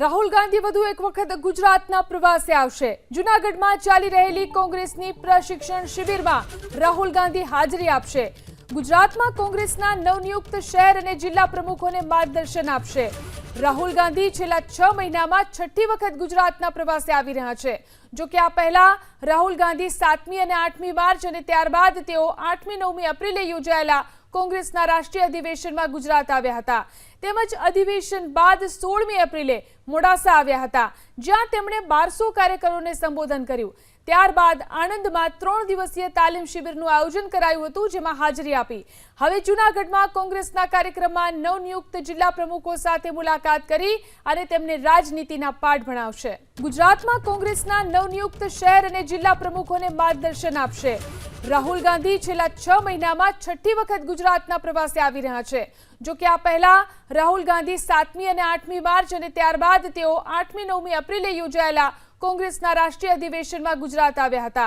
રાહુલ ગાંધી વધુ એક વખત ગુજરાતના પ્રવાસે આવશે. જૂનાગઢમાં ચાલી રહેલી કોંગ્રેસની પ્રશિક્ષણ શિબિરમાં રાહુલ ગાંધી હાજરી આપશે. ગુજરાતમાં કોંગ્રેસના નવનિયુક્ત શહેર અને જિલ્લા પ્રમુખોને માર્ગદર્શન આપશે. રાહુલ ગાંધી છેલ્લા છ મહિનામાં છઠ્ઠી વખત ગુજરાતના પ્રવાસે આવી રહ્યા છે. જો કે આ પહેલા રાહુલ ગાંધી સાતમી અને આઠમી માર્ચ અને ત્યારબાદ તેઓ આઠમી નવમી એપ્રિલે યોજાયેલા કોંગ્રેસના રાષ્ટ્રીય અધિવેશનમાં ગુજરાત આવ્યા હતા. તેમજ અધિવેશન બાદ સોળમી એપ્રિલે મોડાસા આવ્યા હતા, જ્યાં તેમણે બારસો કાર્યકરોને સંબોધન કર્યું. ત્યારબાદ આણંદમાં ત્રણ દિવસીય તાલીમ શિબિરનું આયોજન કરાયું હતું, જેમાં હાજરી આપી. હવે જૂનાગઢમાં કોંગ્રેસના કાર્યક્રમમાં નવનિયુક્ત જિલ્લા પ્રમુખો સાથે મુલાકાત કરી અને તેમને રાજનીતિના પાઠ ભણાવશે. ગુજરાતમાં કોંગ્રેસના નવનિયુક્ત શહેર અને જિલ્લા પ્રમુખોને માર્ગદર્શન આપશે. રાહુલ ગાંધી છેલ્લા છ મહિનામાં છઠ્ઠી વખત ગુજરાતના પ્રવાસે આવી રહ્યા છે. જો કે આ પહેલા રાહુલ ગાંધી સાતમી અને આઠમી માર્ચ અને ત્યારબાદ તેઓ આઠમી નવમી એપ્રિલે યોજાયેલા કોંગ્રેસના રાષ્ટ્રીય અધિવેશનમાં ગુજરાત આવ્યા હતા.